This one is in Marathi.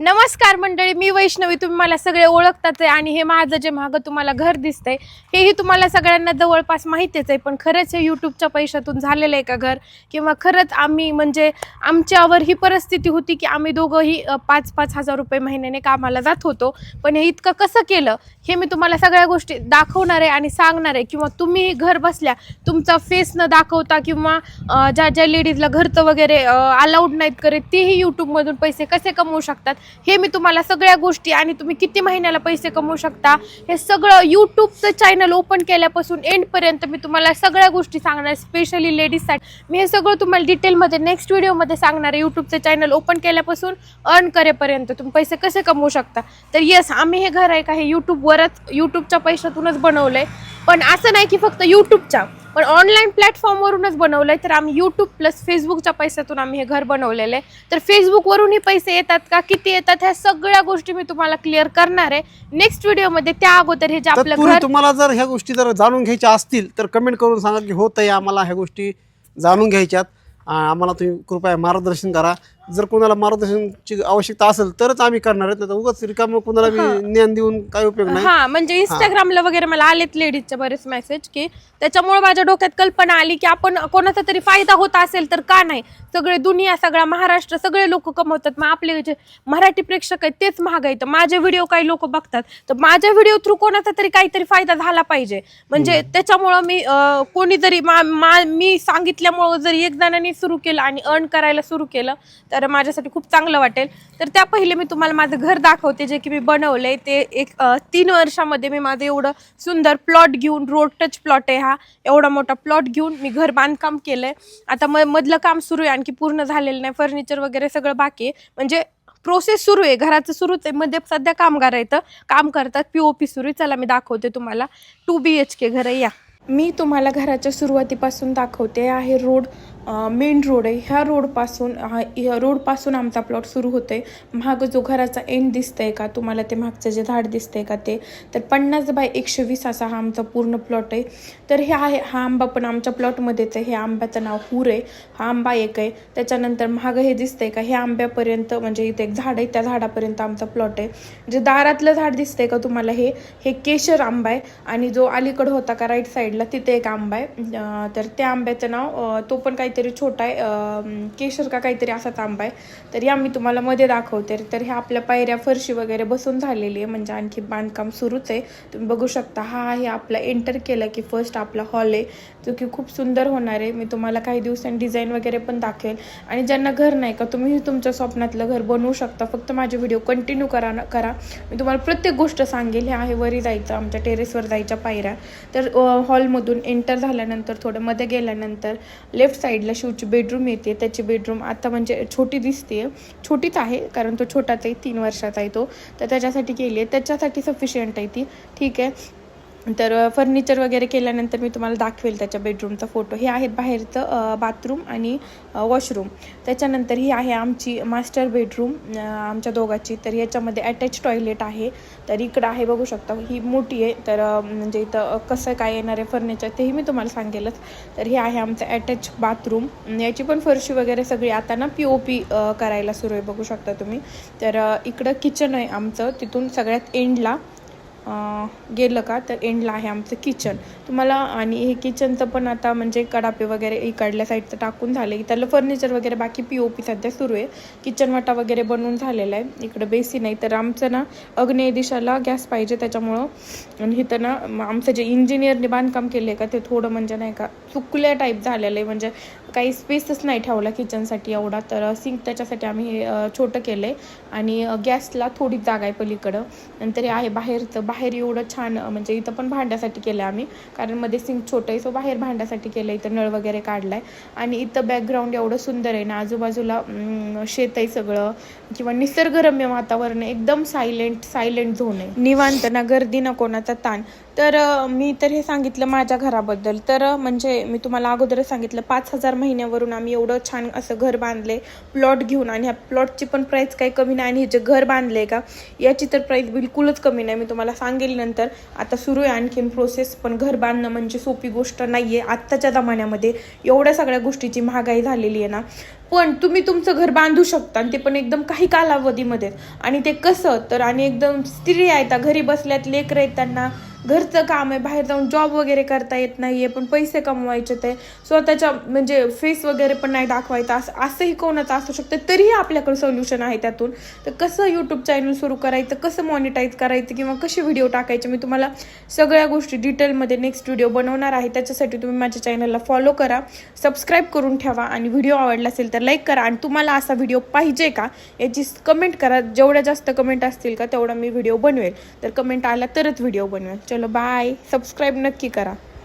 नमस्कार मंडळी मी वैष्णवी. तुम्ही मला सगळे ओळखताच आहे आणि हे माझं जे मागं तुम्हाला घर दिसतंय हेही तुम्हाला सगळ्यांना जवळपास माहितीच आहे पण खरंच हे यूट्यूबच्या पैशातून झालेलं आहे का घर? किंवा खरंच आम्ही म्हणजे आमच्यावर ही परिस्थिती होती की आम्ही दोघंही पाच पाच हजार रुपये महिन्याने कामाला जात होतो पण हे इतकं कसं केलं? हे मी तुम्हाला सगळ्या गोष्टी दाखवणार आहे आणि सांगणार आहे. किंवा तुम्ही घर बसल्या तुमचा फेस न दाखवता किंवा ज्या ज्या लेडीजला घरचं वगैरे अलाउड नाहीत करत तेही यूट्यूबमधून पैसे कसे कमवू शकतात? हे मी तुम्हाला सगळ्या गोष्टी आणि तुम्ही किती महिन्याला पैसे कमवू शकता हे सगळं यूट्यूबचं चॅनल ओपन केल्यापासून एंडपर्यंत मी तुम्हाला सगळ्या गोष्टी सांगणार स्पेशली लेडीजसाठी मी हे सगळं तुम्हाला डिटेलमध्ये नेक्स्ट व्हिडिओमध्ये सांगणार आहे यूट्यूबचं चॅनल ओपन केल्यापासून अर्न करेपर्यंत. तुम्ही पैसे कसे कमवू शकता? तर येस आम्ही हे घर आहे का हे यूट्यूबवरच यूट्यूबच्या पैशातूनच बनवलं आहे पण असं नाही की फक्त यूट्यूबच्या पण ऑनलाईन प्लॅटफॉर्मवरूनच बनवलं आहे तर आम्ही यूट्यूब प्लस फेसबुकच्या पैशातून आम्ही हे घर बनवलेलं आहे तर फेसबुकवरूनही पैसे येतात का? किती येतात? ह्या सगळ्या गोष्टी मी तुम्हाला क्लिअर करणार आहे. नेक्स्ट व्हिडिओमध्ये त्या अगोदर हे जे आपलं तत्पूर्वी घर तुम्हाला जर ह्या गोष्टी जर जाणून घ्यायच्या असतील तर कमेंट करून सांगा की होत आहे आम्हाला ह्या गोष्टी जाणून घ्यायच्यात. आ, आम्हाला तुम्ही कृपया मार्गदर्शन करा. जर कोणाला मार्गदर्शनची आवश्यकता असेल तरच आम्ही करणार आहेत. नाही तर उगाच रिकामं कोणाला ज्ञान देऊन काय उपयोग नाही. हा म्हणजे इंस्टाग्रामला वगैरे मला आलेत लेडीजचे बरेच मेसेज की त्याच्यामुळे माझ्या डोक्यात कल्पना आली की आपण कोणाचा तरी फायदा होत असेल तर का नाही? सगळे दुनिया सगळा महाराष्ट्र सगळे लोक कमवतात. मग आपले जे मराठी प्रेक्षक आहेत तेच महाग आहेत माझे व्हिडिओ काही लोक बघतात. तर माझ्या व्हिडिओ थ्रू कोणाचा तरी काहीतरी फायदा झाला पाहिजे. म्हणजे त्याच्यामुळं मी कोणी जरी मा- सांगितल्यामुळं जरी एक जणांनी सुरू केलं आणि अर्न करायला सुरू केलं तर तर माझ्यासाठी खूप चांगलं वाटेल. तर त्या पहिले मी तुम्हाला माझं घर दाखवते जे की मी बनवलं आहे ते एक तीन वर्षामध्ये मी माझं एवढं सुंदर प्लॉट घेऊन रोड टच प्लॉट आहे हा. एवढा मोठा प्लॉट घेऊन मी घर बांधकाम केलं आहे आता म मधलं काम सुरू आहे आणखी पूर्ण झालेलं नाही. फर्निचर वगैरे सगळं बाकी आहे. म्हणजे प्रोसेस सुरू आहे घराचं सुरूच आहे. मध्ये सध्या कामगार आहेत काम करतात पी ओ पी सुरू आहे. चला मी दाखवते तुम्हाला. टू बी एच के घर या. मी तुम्हाला घराच्या सुरुवातीपासून दाखवते आहे रोड मेन रोड आहे. ह्या रोडपासून हा ह्या रोडपासून आमचा प्लॉट सुरू होतो आहे महाग जो घराचा एंड दिसतंय का तुम्हाला ते मागचं जे झाड दिसतंय का ते तर पन्नास बाय एकशे वीस असा हा आमचा पूर्ण प्लॉट आहे. तर हे आहे हा आंबा पण आमच्या प्लॉटमध्येच आहे. हे आंब्याचं नाव हुर आहे. हा आंबा एक आहे. त्याच्यानंतर महाग हे दिसतंय का हे आंब्यापर्यंत म्हणजे इथे एक झाड आहे त्या झाडापर्यंत आमचा प्लॉट आहे. जे दारातलं झाड दिसतंय का तुम्हाला हे हे केशर आंबा आहे. आणि जो अलीकडं होता का राईट साईडला तिथे एक आंबा आहे. तर त्या आंब्याचं नाव तो पण काही काहीतरी छोटा आहे केशर का काहीतरी असा तांबा आहे. तरी या मी तुम्हाला मध्ये दाखवते. तर ह्या आपल्या पायऱ्या फरशी वगैरे बसून झालेली आहे. म्हणजे आणखी बांधकाम सुरूच आहे. तुम्ही बघू शकता हा आहे आपला एंटर केला की फर्स्ट आपला हॉल आहे. जो की खूप सुंदर होणार आहे. मी तुम्हाला काही दिवसांनी डिझाईन वगैरे पण दाखवेल. आणि ज्यांना घर नाही का तुम्ही तुमच्या स्वप्नातलं घर बनवू शकता. फक्त माझे व्हिडिओ कंटिन्यू करा ना करा. मी तुम्हाला प्रत्येक गोष्ट सांगेल. हे आहे वरी जायचं आमच्या टेरेसवर जायच्या पायऱ्या. तर हॉलमधून एंटर झाल्यानंतर थोडं मध्ये गेल्यानंतर लेफ्ट साईड साईडला शिवची बेडरूम येते. त्याची बेडरूम आता म्हणजे छोटी दिसते छोटीच आहे कारण तो छोटाच आहे तीन वर्षाचा आहे तो. तर त्याच्यासाठी केली आहे त्याच्यासाठी सफिशियंट आहे ती. ठीक? आहे तर फर्निचर वगैरे केल्यानंतर मी तुम्हाला दाखवेल त्याच्या बेडरूमचा फोटो हे आहेत बाहेरचं बाथरूम आणि वॉशरूम त्याच्यानंतर ही आहे आमची मास्टर बेडरूम आमच्या दोघाची. तर याच्यामध्ये अटॅच टॉयलेट आहे. तर इकडं आहे बघू शकता ही मोठी आहे. तर म्हणजे इथं कसं काय येणार आहे फर्निचर तेही मी तुम्हाला सांगेलच. तर हे आहे आमचं अटॅच बाथरूम याची पण फरशी वगैरे सगळी आता ना पी ओ पी करायला सुरू आहे बघू शकता तुम्ही. तर इकडं किचन आहे आमचं. तिथून सगळ्यात एंडला गेलं का? तर एंडला आहे आमचं किचन. तुम्हाला आणि हे किचनचं पण आता म्हणजे कडापे वगैरे इकडल्या साईडचं टाकून झाले. त्याला फर्निचर वगैरे बाकी पी ओ पी सध्या सुरू आहे. किचन वाटा वगैरे बनवून झालेला आहे. इकडं बेसिन आहे. तर आमचं ना अग्नेय दिशाला गॅस पाहिजे त्याच्यामुळं. आणि इथं ना आमचं जे इंजिनियरने बांधकाम केलं आहे का ते थोडं म्हणजे नाही का चुकल्या टाईप झालेलं आहे. म्हणजे काही स्पेसच नाही ठेवला किचनसाठी एवढा. तर सिंक त्याच्यासाठी आम्ही हे छोटं केलं आहे आणि गॅसला थोडी जागा आहे पलीकडं. नंतर हे आहे बाहेरचं. बाहेर बाहेर एवढं छान म्हणजे इथं पण भांड्यासाठी केलं आम्ही. कारण मध्ये सिंक छोटं आहे सो बाहेर भांड्यासाठी केलं इथं नळ वगैरे काढलाय. आणि इथं बॅकग्राऊंड एवढं सुंदर आहे ना आजूबाजूला शेत आहे सगळं. किंवा निसर्गरम्य वातावरण एकदम सायलेंट सायलेंट झोन आहे. निवांत ना गर्दी ना कोणाचा ताण. तर मी तर हे सांगितलं माझ्या घराबद्दल. तर म्हणजे मी तुम्हाला अगोदरच सांगितलं पाच हजार महिन्यावरून आम्ही एवढं छान असं घर बांधले प्लॉट घेऊन. आणि ह्या प्लॉटची पण प्राईस काही कमी नाही. आणि हे जे घर बांधले का याची तर प्राईस बिलकुलच कमी नाही. मी तुम्हाला सांगेल नंतर. आता सुरू आहे आणखीन प्रोसेस पण घर बांधणं म्हणजे सोपी गोष्ट नाही आहे आत्ताच्या जमान्यामध्ये एवढ्या सगळ्या गोष्टीची महागाई झालेली आहे ना. पण तुम्ही तुमचं घर बांधू शकता आणि ते पण एकदम काही कालावधीमध्ये. आणि ते कसं? तर आणि एकदम स्त्री आहेत घरी बसल्यात लेकर आहेत त्यांना. घरचं काम आहे बाहेर जाऊन जॉब वगैरे करता येत नाही आहे पण पैसे कमवायचे ते. स्वतःच्या म्हणजे फेस वगैरे पण नाही दाखवायचा असं असंही कोणाचं असू शकतं तरीही आपल्याकडे सोल्युशन आहे त्यातून. तर कसं यूट्यूब चॅनल सुरू करायचं कसं मॉनिटाईज करायचं किंवा कसे व्हिडिओ टाकायचे मी तुम्हाला सगळ्या गोष्टी डिटेलमध्ये नेक्स्ट व्हिडिओ बनवणार आहे. त्याच्यासाठी तुम्ही माझ्या चॅनलला फॉलो करा सबस्क्राईब करून ठेवा आणि व्हिडिओ आवडला असेल तर लाईक करा. आणि तुम्हाला असा व्हिडिओ पाहिजे का याची कमेंट करा. जेवढ्या जास्त कमेंट असतील का तेवढा मी व्हिडिओ बनवेल. तर कमेंट आला तरच व्हिडिओ बनवेल. चलो बाय सबस्क्राईब नक्की करा.